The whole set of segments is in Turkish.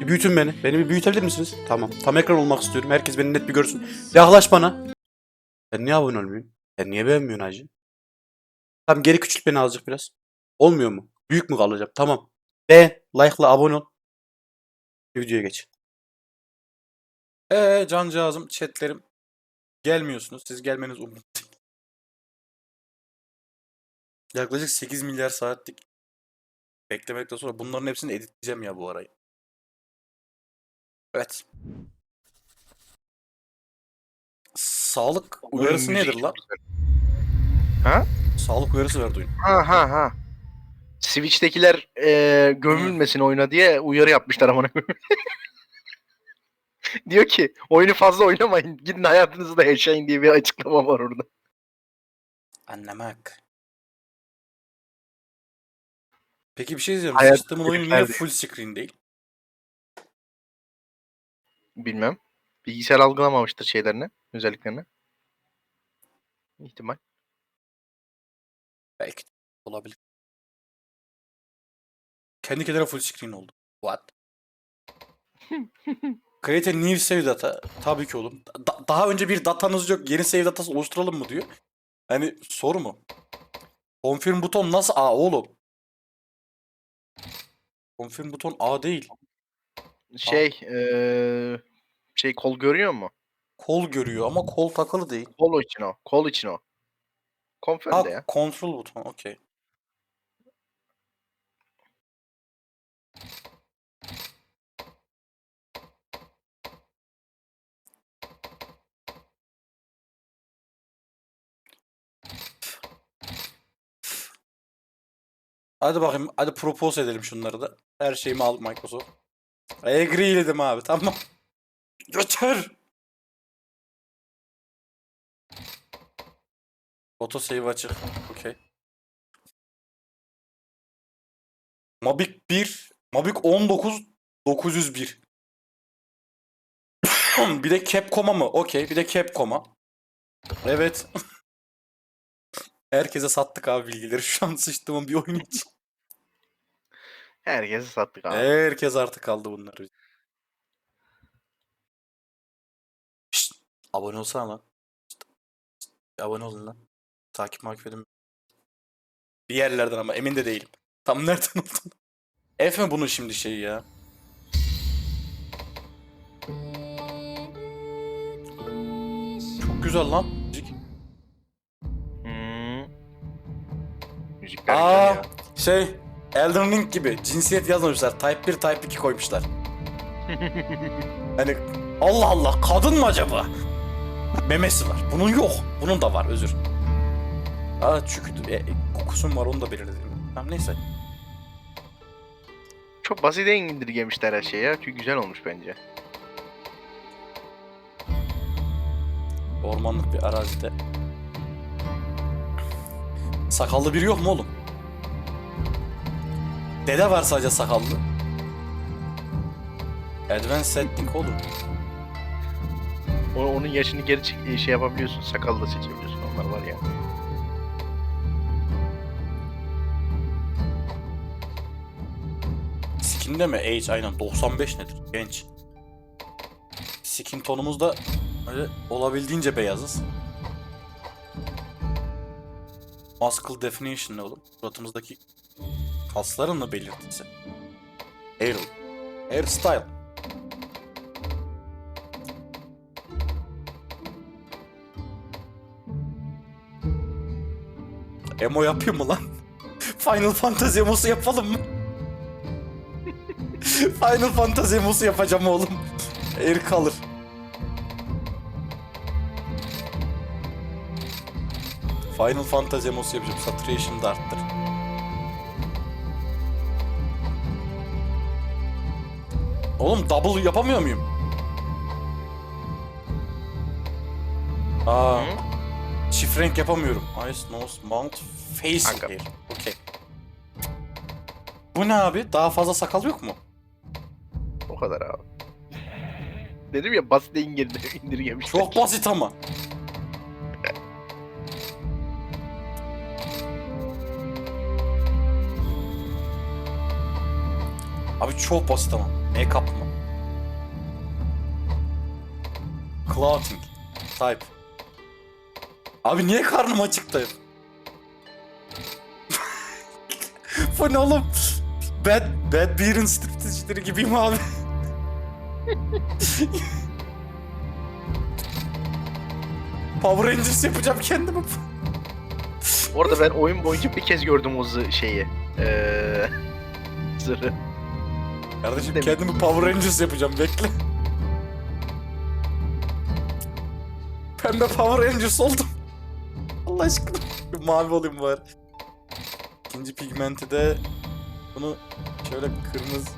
Bir büyütün beni. Beni bir büyütebilir misiniz? Tamam. Tam ekran olmak istiyorum. Herkes beni net bir görsün. Yaklaş bana. Sen niye abone olmuyorsun? Sen niye beğenmiyorsun hacı? Tamam geri küçült beni azıcık biraz. Olmuyor mu? Büyük mü kalacağım? Tamam. Beğen, like'la abone ol. Videoya geç. Eee cancağızım, chatlerim. Gelmiyorsunuz. Siz gelmeniz umurumda. Yaklaşık 8 milyar saatlik beklemekten sonra bunların hepsini editleyeceğim ya bu arayı. Evet. Sağlık uyarısı Müzik nedir lan? çok güzel. Ha? Sağlık uyarısı verdi oyun. Ha ha ha. Switch'tekiler e, gömülmesin oyuna diye uyarı yapmışlar amına koyayım. Diyor ki oyunu fazla oynamayın. Gidin hayatınızı da yaşayın diye bir açıklama var orada. Anlamak. Peki bir şey diyeceğim. Hayat Sıçtığımın oyunu niye full screen değil? Bilmem. Bilgisayar algılamamıştır şeylerini, özelliklerini. İhtimal. Belki de olabilir. Kendi kendine full screen oldu. What? Create a new save data. Tabii ki oğlum. Da- daha önce bir datanız yok. Yeni save datası oluşturalım mı diyor. Hani soru mu? Confirm buton nasıl A oğlum? Confirm buton A değil. Şey, eee şey kol görüyor mu? Kol görüyor ama kol takılı değil. Kol için o. Kol için o. Confirm Ha de ya. control buton okey. Hadi bakayım. Hadi propose edelim şunları da. Her şeyimi al Microsoft. Agree dedim abi. Tamam. Götür. Auto save açık. Okey. Mavic 1, Mavic 19 901. bir de Capcom'a mı? Okey. Bir de Capcom'a. Evet. Herkese sattık abi bilgileri. Şu an sıçtığımın bir oyun için. Herkesi sattık abi. Herkes artık aldı bunları. Şşt, abone olsana lan. Şşt, şşt, abone olun lan. Takip makip edin. Bir yerlerden ama emin de değilim. Tam nereden oldun? F mi bunun şimdi şeyi ya? Çok güzel lan. Müzik. Hmm. Müzikler Aa, güzel ya. şey Elden Ring gibi cinsiyet yazmamışlar. Type 1, Type 2 koymuşlar. Hani Allah Allah kadın mı acaba? Memesi var. Bunun yok. Bunun da var özür. Aa çünkü e, kokusun var onu da belirledim. Tamam neyse. Çok basite indirgemişler her şeyi ya. Çünkü güzel olmuş bence. Ormanlık bir arazide. Sakallı biri yok mu oğlum? Dede var sadece sakallı. Advanced setting oğlum. O, onun yaşını geri çek- şey yapabiliyorsun. Sakalı da seçebiliyorsun. Onlar var ya. Skin'de mi? Age aynen 95 nedir? Genç. Skin tonumuz da öyle olabildiğince beyazız. Muscle definition ne oğlum? Suratımızdaki kasların mı belirtisi? Hair. Hairstyle. Emo yapıyor mu lan? Final Fantasy emosu yapalım mı? Final Fantasy emosu yapacağım oğlum. Air kalır. Final Fantasy emosu yapacağım. Saturation da arttır. Oğlum double yapamıyor muyum? Aa, Hı? çift renk yapamıyorum. Ice, nose, mount, face hair. Okey. Bu ne abi? Daha fazla sakal yok mu? O kadar abi. Dedim ya basite indir- indirgemişler. Çok basit ama. Abi çok basit ama. Make-up mı? Clothing. Type. Abi niye karnım açıktı? Bu ne oğlum? Bad, Bad Beer'in striptizcileri gibiyim abi. Power Rangers yapacağım kendime. Orada ben oyun boyunca bir kez gördüm o zı- şeyi. Eee zırhı. Kardeşim Demek. kendimi Power Rangers yapacağım bekle. Pembe Power Rangers oldum. Allah aşkına. Mavi olayım bari. İkinci pigmenti de bunu şöyle kırmızı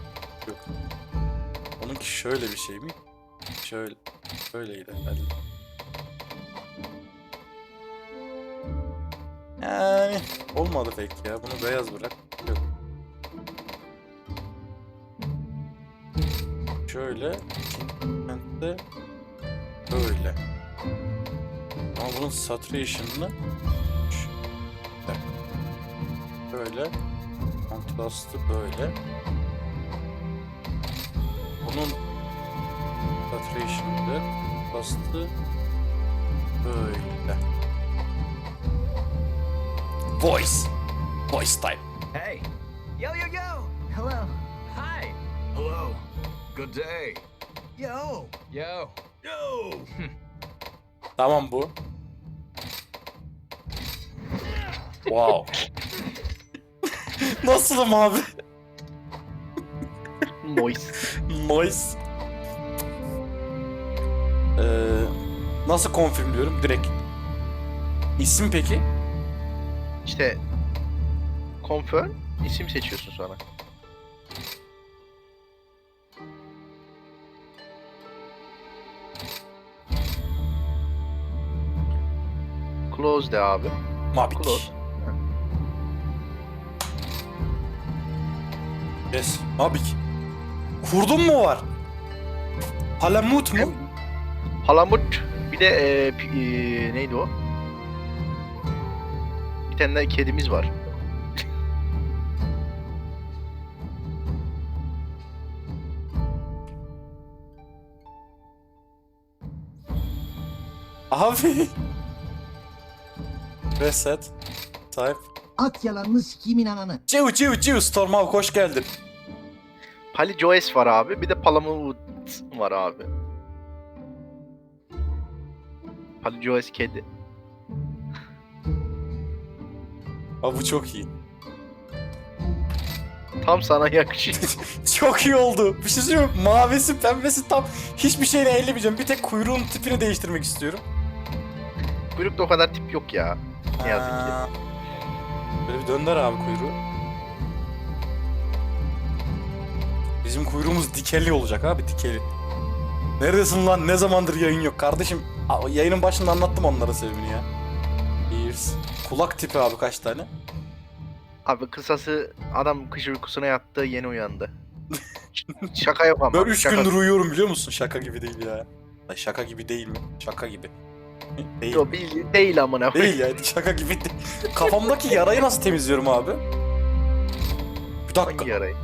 yok. Onunki şöyle bir şey mi? Şöyle şöyleydi herhalde. Yani olmadı pek ya. Bunu beyaz bırak. Şöyle, pigmentte böyle. Ama bunun saturation'ını şöyle. Böyle. Kontrastı böyle. Bunun saturation'ı kontrastı böyle. Voice. Voice type. Hey! Yo, yo, yo! Hello. Good day. Yo! Yo. Yo. Tamam bu. Wow. Nasılım abi? Moist. Noise. Ee, nasıl konfirmliyorum? Direkt. İsim peki? İşte confirm isim seçiyorsun sonra. Close de abi. Mabik. Close. Yes. Mabik. Kurdun mu var? Palamut mu? Palamut bir de e, e, neydi o? Bir tane de kedimiz var. Abi. Reset. Type. At yalanını sikimin ananı. Ciu ciu ciu Storm abi hoş geldin. Pali Joes var abi. Bir de Palamut var abi. Pali Joes kedi. Abi bu çok iyi. Tam sana yakışıyor. Çok iyi oldu. Bir şey söyleyeyim mi? Mavisi, pembesi tam hiçbir şeyle ellemeyeceğim. Bir tek kuyruğun tipini değiştirmek istiyorum. Kuyrukta o kadar tip yok ya. Ne yazık ki. Böyle bir dönder abi kuyruğu. Bizim kuyruğumuz dikeli olacak abi dikeli. Neredesin lan? Ne zamandır yayın yok kardeşim? Aa, Yayının başında anlattım onlara sebebini ya. Ears. Kulak tipi abi kaç tane? Abi kısası adam kış uykusuna yattı yeni uyandı. Şaka yapamam. Ben 3 şaka. gündür uyuyorum biliyor musun? Şaka gibi değil ya. Ay şaka gibi değil mi? Şaka gibi. Değil. Yo, bil- değil amına koyayım. Değil ya şaka gibi değil. Kafamdaki yarayı nasıl temizliyorum abi? Bir dakika. Hangi yarayı?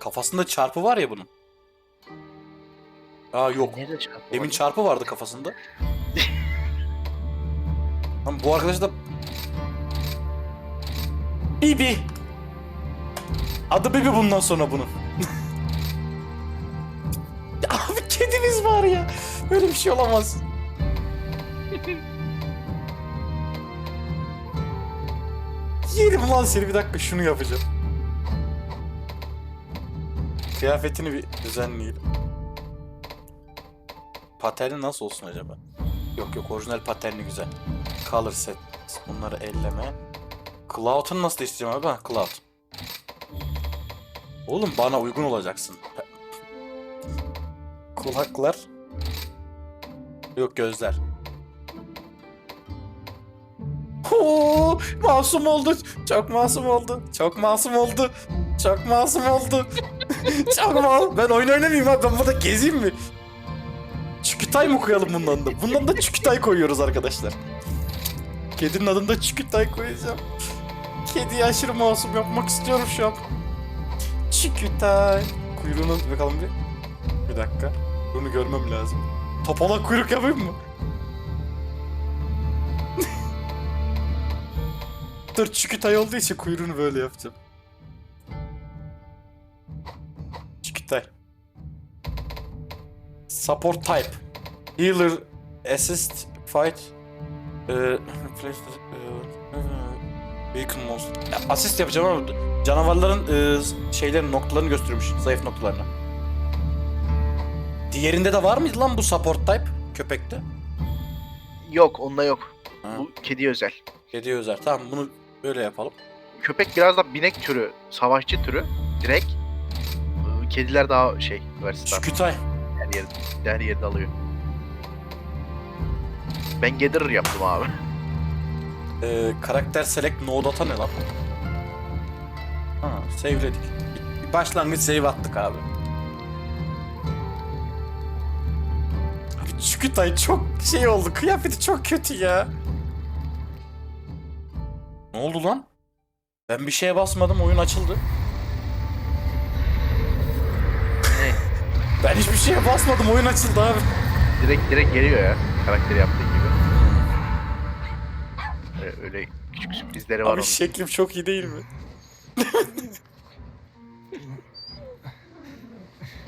Kafasında çarpı var ya bunun. Aa yok. Nerede çarpı Demin var? çarpı vardı kafasında. Lan bu arkadaş da... Bibi. Adı Bibi bundan sonra bunun. abi kedimiz var ya. Böyle bir şey olamaz. Yerim lan seni bir dakika şunu yapacağım. Kıyafetini bir düzenleyelim. Paterni nasıl olsun acaba? Yok yok orijinal paterni güzel. Color set. Bunları elleme. Cloud'unu nasıl değiştireceğim abi? Ha, Cloud. Oğlum bana uygun olacaksın. Kulaklar. Yok gözler. Oo, masum oldu. Çok masum oldu. Çok masum oldu. Çok masum oldu. Çok masum. Ben oyun oynamayayım abi. Ben burada gezeyim mi? Çükütay mı koyalım bundan da? Bundan da çükütay koyuyoruz arkadaşlar. Kedinin adını da Çikütay koyacağım. Kediyi aşırı masum yapmak istiyorum şu an. Çikütay. Kuyruğunu bakalım bir. Bir dakika. Bunu görmem lazım. Topalak kuyruk yapayım mı? Dur Çikütay olduğu için kuyruğunu böyle yapacağım. Çikütay. Support type. Healer, assist, fight. Eee... Beacon monster. Ya, Asist yapacağım ama canavarların eee, şeylerin noktalarını gösteriyormuş. Zayıf noktalarını. Diğerinde de var mıydı lan bu support type? Köpekte. Yok onda yok. Ha. Bu kedi özel. Kedi özel. Tamam bunu böyle yapalım. Köpek biraz da binek türü, savaşçı türü. Direkt. Ee, Kediler daha şey, versatile. Çikütay. Her yerde, her yerde alıyor. Ben Gatherer yaptım abi. Eee, karakter select no data ne lan? Ha, save'ledik. Bir, başlangıç save attık abi. Abi Çikütay çok şey oldu. Kıyafeti çok kötü ya. Ne oldu lan? Ben bir şeye basmadım oyun açıldı. Ne? Ben hiçbir şeye basmadım oyun açıldı abi. Direkt direkt geliyor ya. Karakteri yaptığı gibi. Öyle, küçük sürprizleri var Abi onun. şeklim çok iyi değil mi?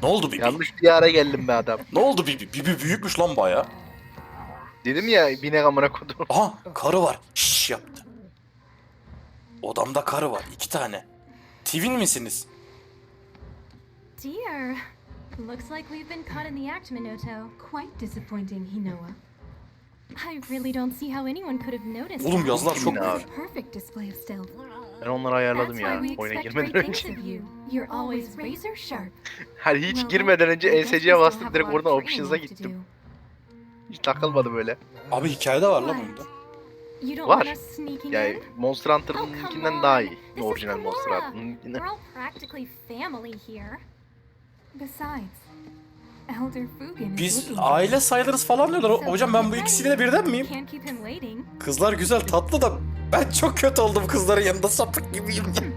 ne oldu Bibi? Yanlış bir yere geldim be adam. Ne oldu Bibi? Bibi büyükmüş lan baya. Dedim ya binek amına kodum. Aha karı var. Şşş yaptı. Odamda karı var. iki tane. Twin misiniz? Dear. Looks like we've been caught in the act, Minoto. Quite disappointing, Hinoa. I really don't see how anyone could have noticed. Oğlum that. yazılar çok Kimin abi? Perfect display of stealth. Ben onları ayarladım That's ya why we oyuna expect girmeden great önce. things of you. You're always razor sharp. Hani hiç girmeden önce ESC'ye still bastım direkt oradan options'a gittim. do. Hiç takılmadım öyle. Abi hikayede var lan don't Var. Yani? Monster Oh, Hunter'ınkinden daha iyi. Orijinal Monster. Hunter'ınkinden. Besides, Biz aile sayılırız falan diyorlar. Hocam ben bu ikisiyle birden miyim? Kızlar güzel tatlı da ben çok kötü oldum kızların yanında sapık gibiyim.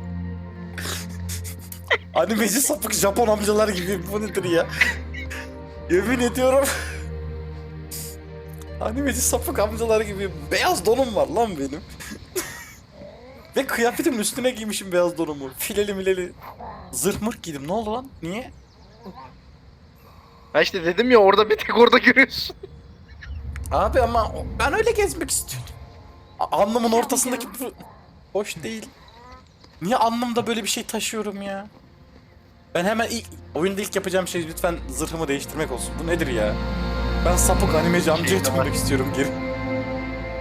Animeci sapık Japon amcalar gibiyim. Bu nedir ya? Yemin ediyorum. Animeci sapık amcalar gibiyim. Beyaz donum var lan benim. Ve kıyafetimin üstüne giymişim beyaz donumu. Fileli mileli. Zırh mırh giydim. Ne oldu lan? Niye? Ha işte dedim ya orada bir tek orada görüyorsun. Abi ama ben öyle gezmek istiyordum. A- Alnımın ortasındaki bu hoş değil. Niye alnımda böyle bir şey taşıyorum ya? Ben hemen ilk oyunda ilk yapacağım şey lütfen zırhımı değiştirmek olsun. Bu nedir ya? Ben sapık animeci amcaya Şey de var. dönmek istiyorum geri.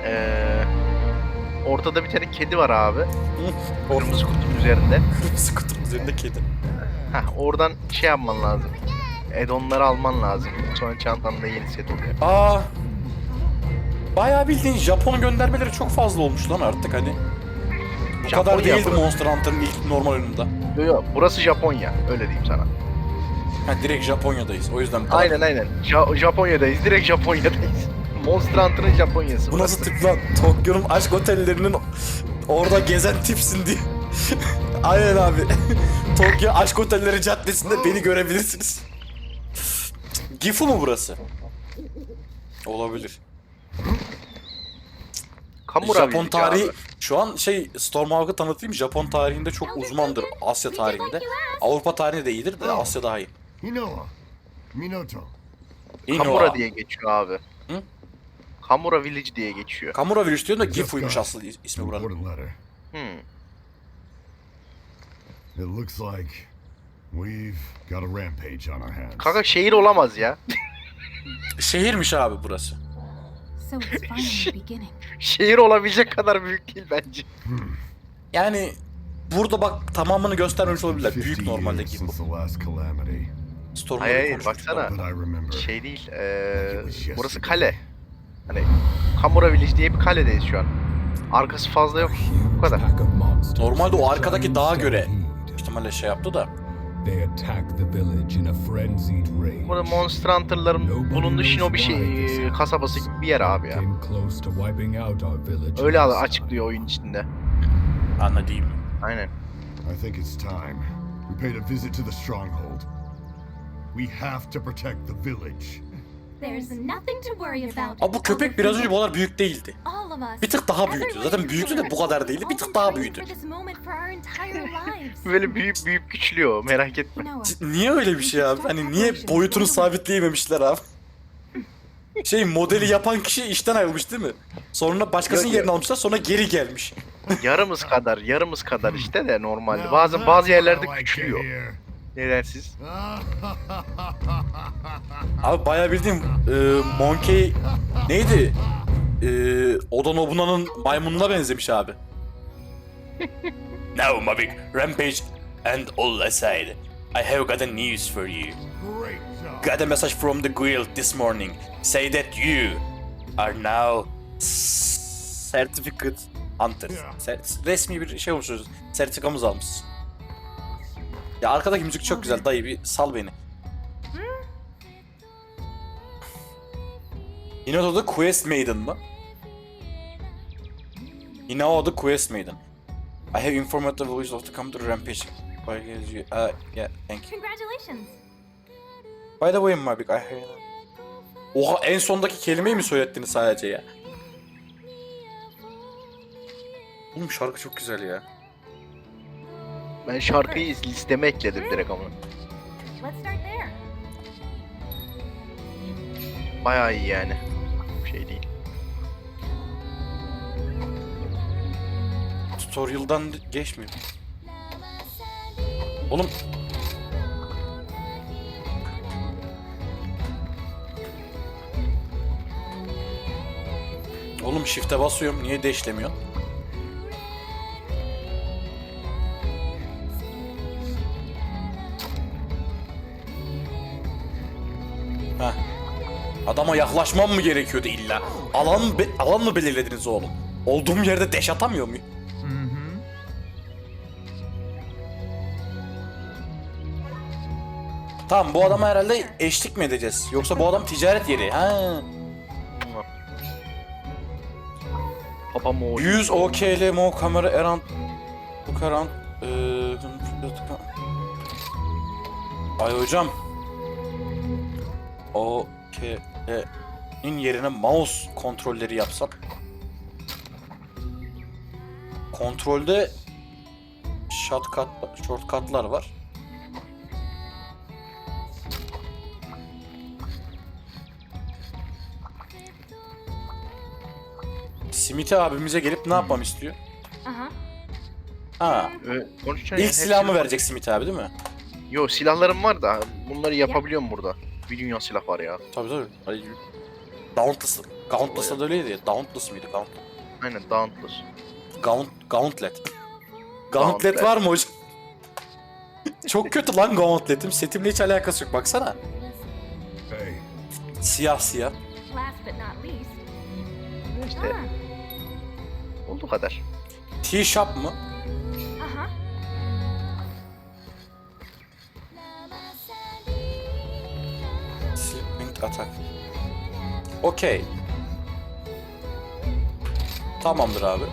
Ee, ortada bir tane kedi var abi. Kırmızı kutunun üzerinde. kırmızı kutunun üzerinde kedi. Heh, oradan şey yapman lazım. Add-on'ları alman lazım. Sonra çantanda yeni set oluyor. Aa. Bayağı bildiğin Japon göndermeleri çok fazla olmuş lan artık hani. Bu Japonya kadar değildi burası. Monster Hunter'ın ilk normal oyununda. Yo yo burası Japonya. Öyle diyeyim sana. Ha direkt Japonya'dayız. O yüzden bu kadar. Aynen aynen. Ja- Japonya'dayız. Direkt Japonya'dayız. Monster Hunter'ın Japonya'sı. Bu nasıl tip lan? Tokyo'nun aşk otellerinin orada gezen tipsin diye. Aynen abi. Tokyo Aşk Otelleri Caddesi'nde beni görebilirsiniz. Gifu mu burası? Olabilir. Kamura Japon Village tarihi abi. şu an şey Stormhawk'ı tanıtayım. Japon tarihinde çok uzmandır. Asya tarihinde. Avrupa tarihinde de iyidir de Asya daha iyi. Hinoa. Minoto. Kamura diye geçiyor abi. Hı? Kamura Village diye geçiyor. Kamura Village diyorum da Gifu'ymuş aslında is- ismi buranın. Hmm. It looks like we've got a rampage on our hands. Kanka şehir olamaz ya. Şehirmiş abi burası. So it's finally beginning. şehir olabilecek kadar büyük değil bence. Yani burada bak tamamını göstermemiş olabilirler. 50 Büyük normalde calamity. Storm'ları Hayır hayır baksana. Şey değil. eee burası kale. Hani Kamura Village diye bir kaledeyiz şu an. Arkası fazla yok. Bu kadar. Normalde o arkadaki dağa göre ihtimalle şey yaptı da. They attack the village in a frenzied rage. Burada Monster Hunter'ların bulunduğu Shinobi şey, kasabası gibi bir yer abi ya. Came close to wiping out our village. Öyle açıklıyor oyun içinde. Anladığım. Aynen. I think it's time. We paid a visit to the stronghold. We have to protect the village. There's nothing to worry about. Abi bu köpek biraz önce bu kadar büyük değildi. Bir tık daha büyüdü. Everyone Zaten büyüktü de bu kadar değildi. Bir tık daha büyüdü. praying for this moment for our entire lives. Böyle büyüyüp büyüyüp küçülüyor merak etme. Niye öyle bir şey abi? Hani niye boyutunu sabitleyememişler abi? Şey modeli yapan kişi işten ayrılmış değil mi? Sonra başkasının yerini almışlar sonra geri gelmiş. Yarımız kadar, yarımız kadar işte de normalde. Bazen bazı yerlerde küçülüyor. Hear. Nedensiz. Abi bayağı bildiğim e, Monkey neydi? E, Oda Nobuna'nın maymununa benzemiş abi. Now Mavik, Rampage and all aside, I have got a news for you. Got a message from the guild this morning. Say that you are now certificate hunter. Resmi bir şey olmuşsunuz. Sertifikamızı almışsınız. Ya arkadaki müzik çok güzel dayı bir sal beni. Hinato'da Quest Maiden mı? Hinato'da Quest Maiden. I have informed the village of the come to rampage. İs you? Uh, yeah, thank you. Congratulations. By the way Mabik, I heard... Oha en sondaki kelimeyi mi söylettiniz sadece ya? Oğlum şarkı çok güzel ya. Ben şarkıyı listeme ekledim direkt ama. Bayağı iyi yani. Şey değil. Tutorial'dan geçmiyor. Oğlum Oğlum shift'e basıyorum. Niye deşlemiyor? Adama yaklaşmam mı gerekiyordu illa? Alan be- alan mı belirlediniz oğlum? Olduğum yerde deş atamıyor muyum? Tamam bu adama herhalde eşlik mi edeceğiz? Yoksa bu adam ticaret yeri. Ha. Papa Mo. 100 OKL mo kamera around bu around eee, Ay hocam. OKL'nin yerine mouse kontrolleri yapsak. Kontrolde shortcut shortcut'lar var. Simiti abimize gelip ne yapmam istiyor? Uh-huh. Ha. Ee, İlk silahımı verecek Simit abi değil mi? Yo silahlarım var da bunları yapabiliyorum burada. Bir dünya silah var ya. Tabii tabii. Ay, Dauntless. Dauntless'ta da öyleydi ya. Dauntless mıydı? Gaunt, Aynen Dauntless. Gaunt, Gauntlet. Gauntlet var mı hocam? Çok kötü lan Gauntlet'im. Setimle hiç alakası yok. Baksana. Hey, Siyah siyah. İşte olduğu kadar. T-Shop mı? Attack. Okey. Tamamdır abi.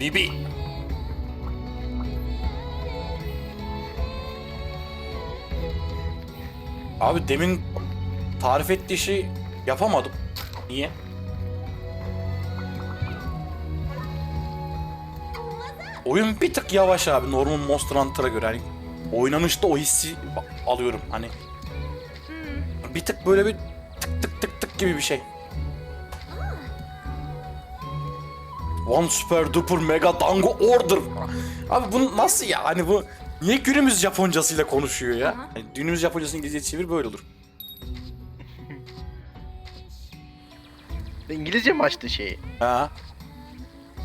Bibi. Abi demin tarif ettiği şeyi yapamadım. Niye? Oyun bir tık yavaş abi normal Monster Hunter'a göre. Hani oynanışta o hissi alıyorum hani. Bir tık böyle bir tık tık tık tık gibi bir şey. One super duper mega dango order. Abi bu nasıl ya? Hani bu niye günümüz Japoncasıyla konuşuyor ya? Hani günümüz Japoncasını İngilizce çevir böyle olur. İngilizce mi açtı şeyi? Ha?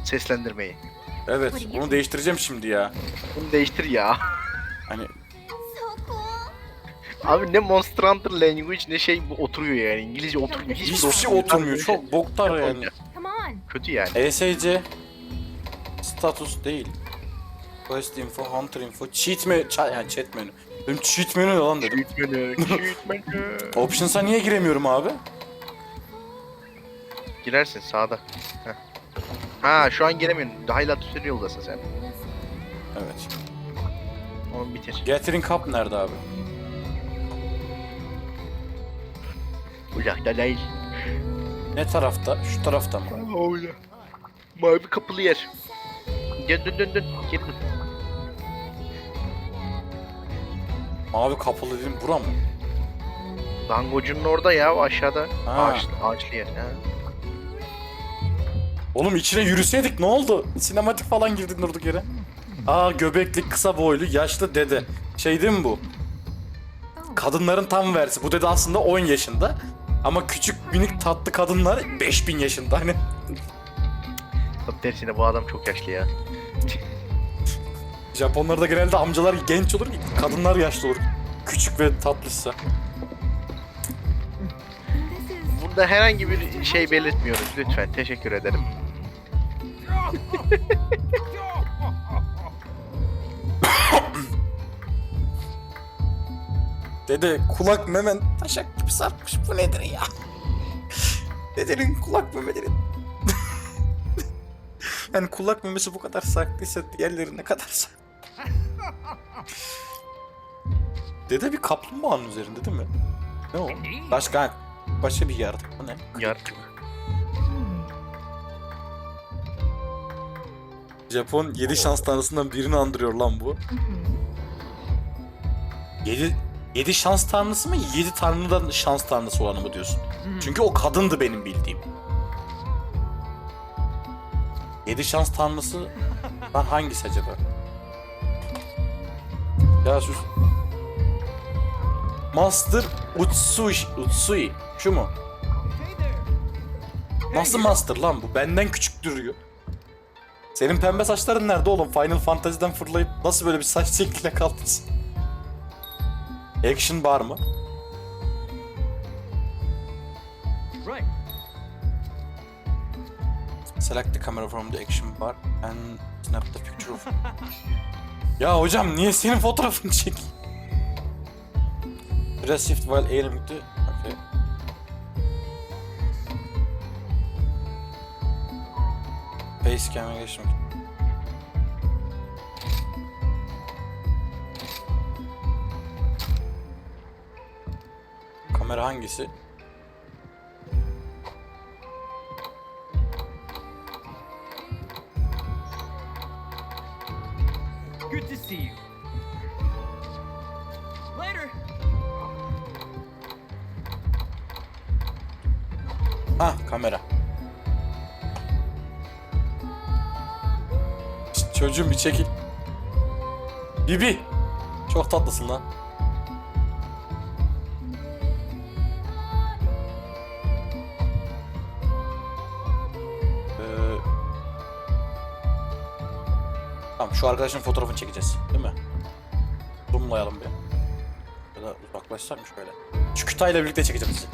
Seslendirmeyi. Evet, onu değiştireceğim şimdi ya. Bunu değiştir ya. Hani. Abi ne Monster Hunter language ne şey bu oturuyor yani. İngilizce oturmuyor. Hiçbir Hiçbir şey oturmuyor. Çok boktar yani. Come on. Kötü yani. ESC status değil. Quest info, hunter info, cheat menü, ça- yani chat menü. Benim cheat menü ne lan dedim. Küçültmenü, küçültmenü. Options'a niye giremiyorum abi? Girersin sağda. Heh. Ha şu an giremiyorsun. Highlight üstüne yoldasın sen. Evet. Onu bitir. Gathering Cup nerede abi? Uzakta değil. Ne tarafta? Şu tarafta mı? Öyle. Mavi kapılı yer. Dön dön dön dön. Geri dön. Mavi kapılı dedim bura mı? Dangocunun orada ya aşağıda. Ha. Ağaç, ağaçlı yer. Ha. Oğlum içine yürüseydik ne oldu? Sinematik falan girdin durduk yere. Aa göbekli kısa boylu yaşlı dede. Şey değil mi bu? Kadınların tam versi. Bu dede aslında 10 yaşında. Ama küçük minik tatlı kadınlar 5000 yaşında. Hani Tabii tersine bu adam çok yaşlı ya. Japonlarda genelde amcalar genç olur, kadınlar yaşlı olur. Küçük ve tatlıysa. Burada herhangi bir şey belirtmiyoruz lütfen. Teşekkür ederim. Dede kulak memen taşak gibi sarkmış. Bu nedir ya? Dedenin kulak memeleri. yani kulak memesi bu kadar saklıysa diğerleri ne kadar saklı? Dede bir kaplumbağanın üzerinde değil mi? Ne o? Başka başka bir yaratık. Bu ne? Yaratık. Japon 7 şans tanrısından birini andırıyor lan bu. 7 7 şans tanrısı mı? 7 tanrıdan şans tanrısı olanı mı diyorsun? Çünkü o kadındı benim bildiğim. 7 şans tanrısı lan hangisi acaba? Ya sus. Master Utsui, Utsui. Şu mu? Nasıl master lan bu? Benden küçük duruyor. Senin pembe saçların nerede oğlum? Final Fantasy'den fırlayıp nasıl böyle bir saç şekline kaldın? Action bar mı? Right. Select the camera from the action bar and snap the picture of... ya hocam niye senin fotoğrafını çek? Press shift while aiming to... Cam'e geçmek. Kamera hangisi? Çekil. Bibi. Çok tatlısın lan. Ee, Tamam şu arkadaşın fotoğrafını çekeceğiz değil mi? Zoomlayalım bir. Ya da uzaklaşsak mı şöyle? Çükütay'la birlikte çekeceğim sizi.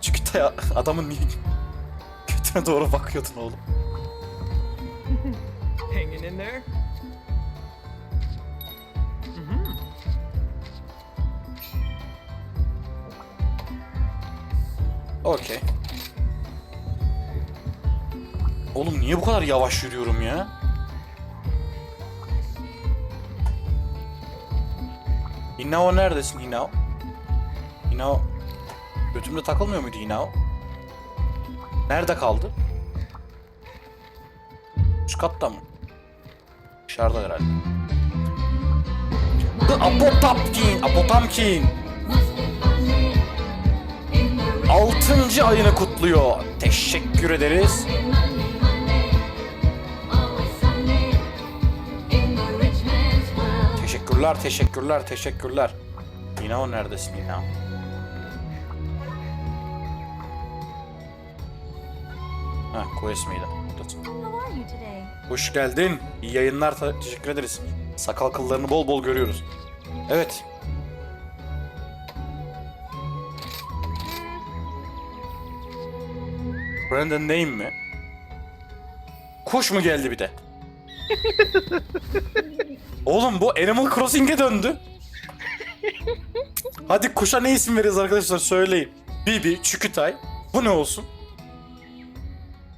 Çükütay adamın niye götüne doğru bakıyordun oğlum? Hanging in there? Okey. Oğlum niye bu kadar yavaş yürüyorum ya? Hinao neredesin Hinao? Hinao götümde takılmıyor muydu Hinao? Nerede kaldı? Üst katta mı? Dışarıda herhalde. The Apotamkin. Altıncı ayını kutluyor. Teşekkür ederiz. Teşekkürler, teşekkürler, teşekkürler. Yine o neredesin yine? Ha, quest miydi? Hoş geldin. İyi yayınlar. Teşekkür ederiz. Sakal kıllarını bol bol görüyoruz. Evet. Brandon name mi? Kuş mu geldi bir de? Oğlum bu Animal Crossing'e döndü. Hadi kuşa ne isim veririz arkadaşlar söyleyin. Bibi, Çükütay. Bu ne olsun?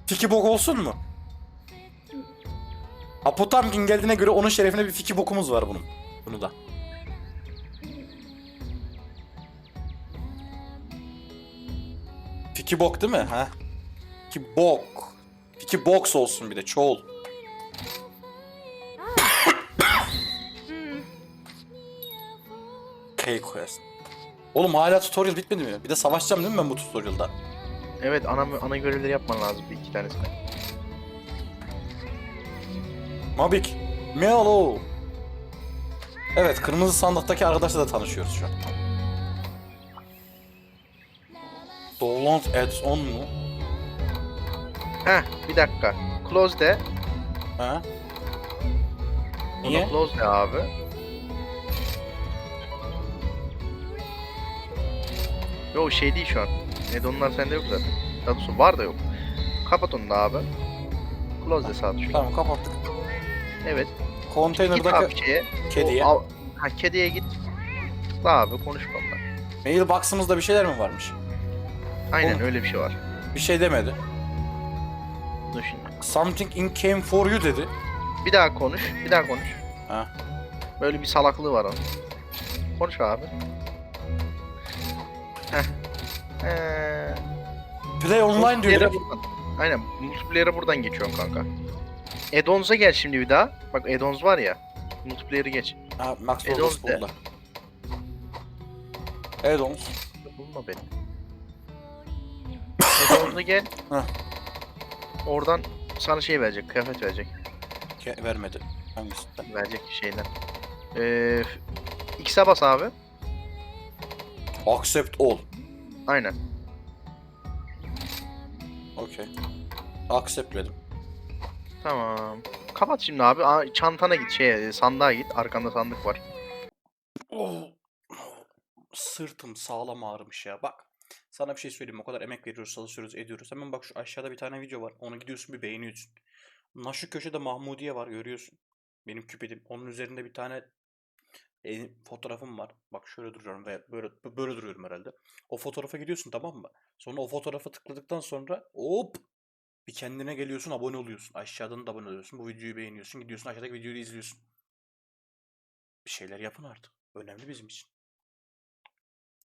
Tiki bok olsun mu? Apotamkin geldiğine göre onun şerefine bir fiki bokumuz var bunun. Bunu da. Fiki bok değil mi? Ha? Fiki bok. Fiki box olsun bir de çoğul. K-Quest. Oğlum hala tutorial bitmedi mi? Bir de savaşacağım değil mi ben bu tutorialda? Evet ana ana görevleri yapman lazım bir iki tanesini. Mabik. Melo. Evet, kırmızı sandıktaki arkadaşla da tanışıyoruz şu an. Dolant Ads-on mu? Heh bir dakika. Close de. Ha? Niye? close de abi. Yo şey değil şu an. Edonlar sende yok zaten. Daha doğrusu var da yok. Kapat onu da abi. Close de sağ tuşuna. Tamam kapattık. Evet. Git Container'daki abi şeye. kediye. O av- ha kediye git. Tıkla abi konuş onunla. Mailbox'ımızda bir şeyler mi varmış? Aynen Oğlum. öyle bir şey var. Bir şey demedi. Dur şimdi. Something in came for you dedi. Bir daha konuş. Bir daha konuş. Ha. Böyle bir salaklığı var onun. Konuş abi. Heh. Ee, Play online diyor multiplayer'e direkt. buradan. Aynen. Multiplayer'e buradan geçiyorsun kanka. Addons'a gel şimdi bir daha. Bak addons var ya. Multiplayer'ı geç. Ha, Max Add-ons. Add-ons. Bulma beni. Addons'a gel. Heh. Oradan sana şey verecek. Kıyafet verecek. Ke- vermedi. Hangisinden? Verecek şeyden. Ee, X'e bas abi. Accept all. Aynen. Okey. Accept dedim. Tamam. Kapat şimdi abi. Aa, çantana git şey sandığa git. Arkanda sandık var. Oh. Sırtım sağlam ağrımış ya. Bak. Sana bir şey söyleyeyim. O kadar emek veriyoruz, çalışıyoruz, ediyoruz. Hemen bak şu aşağıda bir tane video var. Onu gidiyorsun bir beğeniyorsun. Na şu köşede Mahmudiye var görüyorsun. Benim küpedim. Onun üzerinde bir tane e, fotoğrafım var. Bak şöyle duruyorum ve böyle böyle duruyorum herhalde. O fotoğrafa gidiyorsun tamam mı? Sonra o fotoğrafa tıkladıktan sonra hop bir kendine geliyorsun, abone oluyorsun. Aşağıdan da abone oluyorsun. Bu videoyu beğeniyorsun. Gidiyorsun aşağıdaki videoyu izliyorsun. Bir şeyler yapın artık. Önemli bizim için.